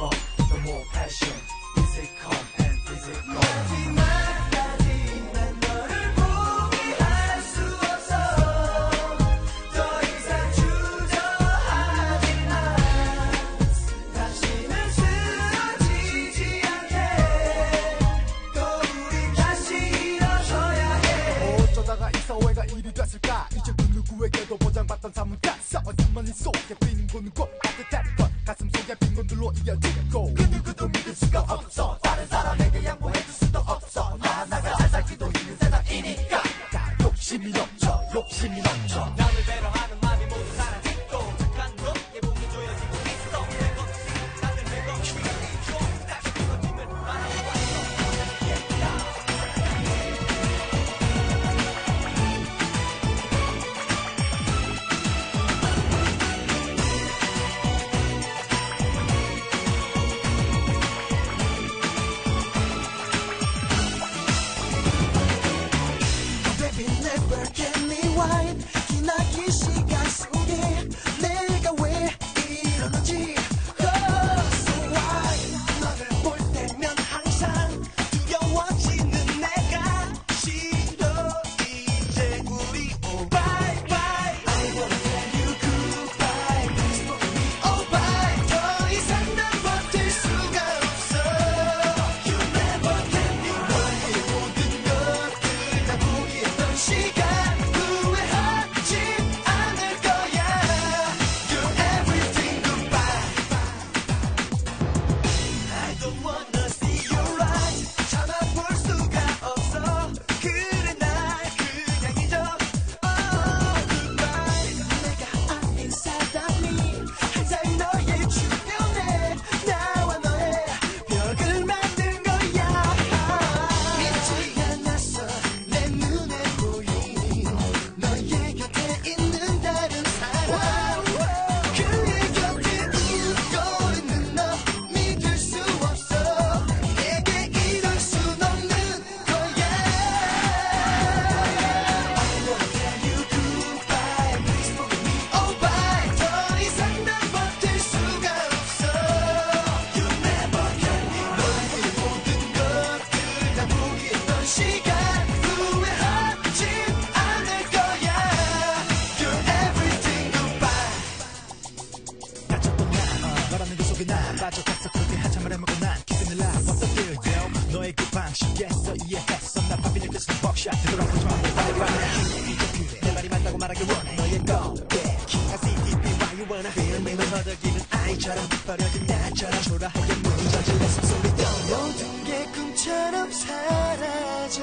어, up, the more passion. 마지막까지 난 너를 포기할 수 없어. 더 이상 주저하지 마. 다시는 쓰러지지 않게. 또 우리 다시 일어서야 해. 어쩌다가 이 사회가 이리 됐을까? 이제 그 누구에게도 보장받던 사문가. 싸워서만 이 속에 빈곤 곳. 그렇게 한참 말해 먹고 난 기분을 나 What's the deal yo 너의 그 방식에서 이해했어. 나 바비는 그래서 벅샷 되돌아보지 마. 못할 바네 이게 그래 내 말이 맞다고 말하길 원해. 너의 거대 기타 CD be why you wanna be 내 허덕이는 아이처럼 빗바려진 나처럼 초라하게 무너질 내 숨소리 떠 모든 게 꿈처럼 사라져.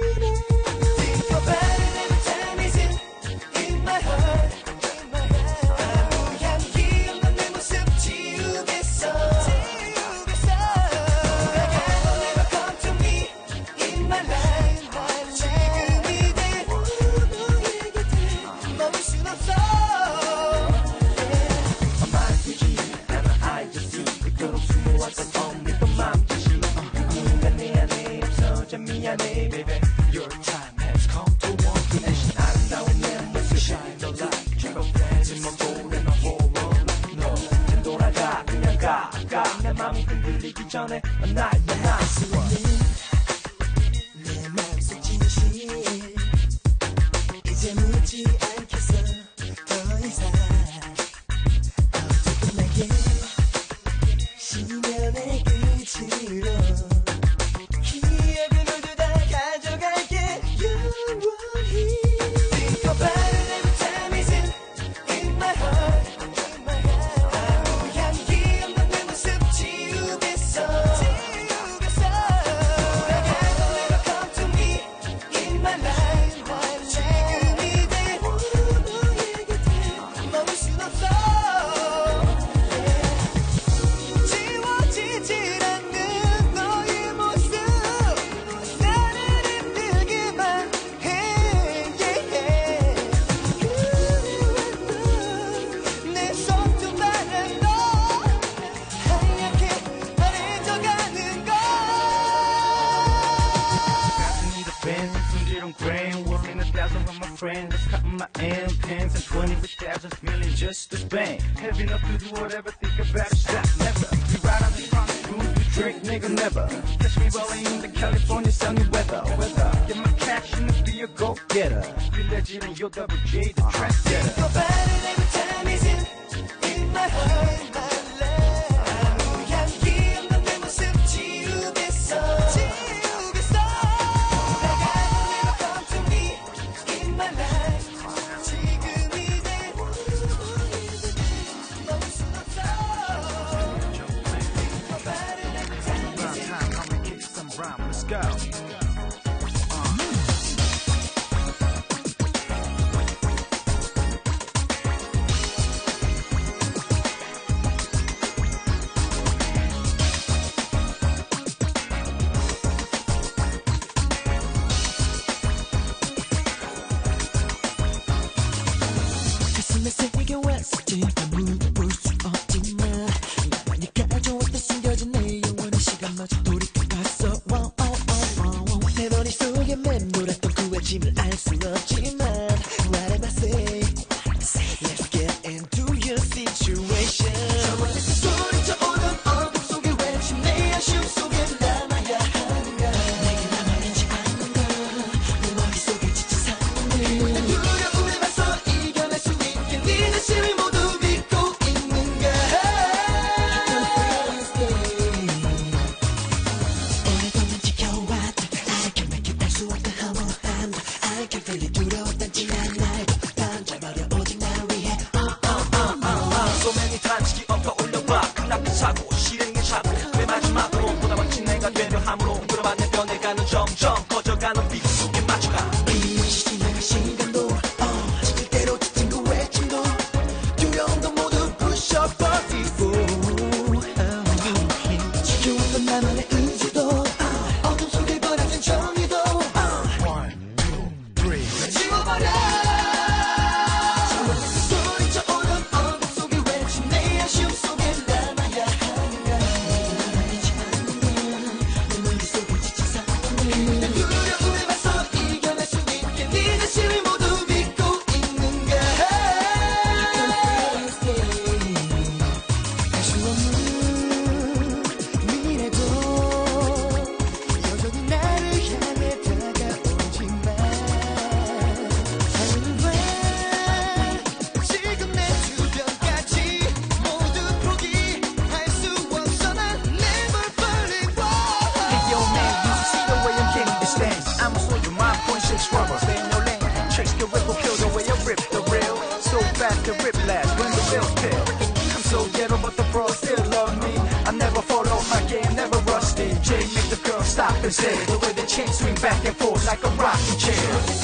baby. I'm not your nice friend. Let's cut my end pens and 20 for stabs of million just to bang. Heavy enough to do whatever, think about it, stop, never. We ride on the strong food, you drink, nigga, never. Catch me rolling in the California sunny weather, weather. Get my cash and be a go-getter. Be legend and you'll double J, the uh-huh. trendsetter. Nobody ever time is in, in my heart. Go. situation. faster whiplash when the bills tip. I'm so ghetto, but the bros still love me. I never fall off my game, never rusty. Jay make the girl stop and say the way the chain swing back and forth like a rocking chair.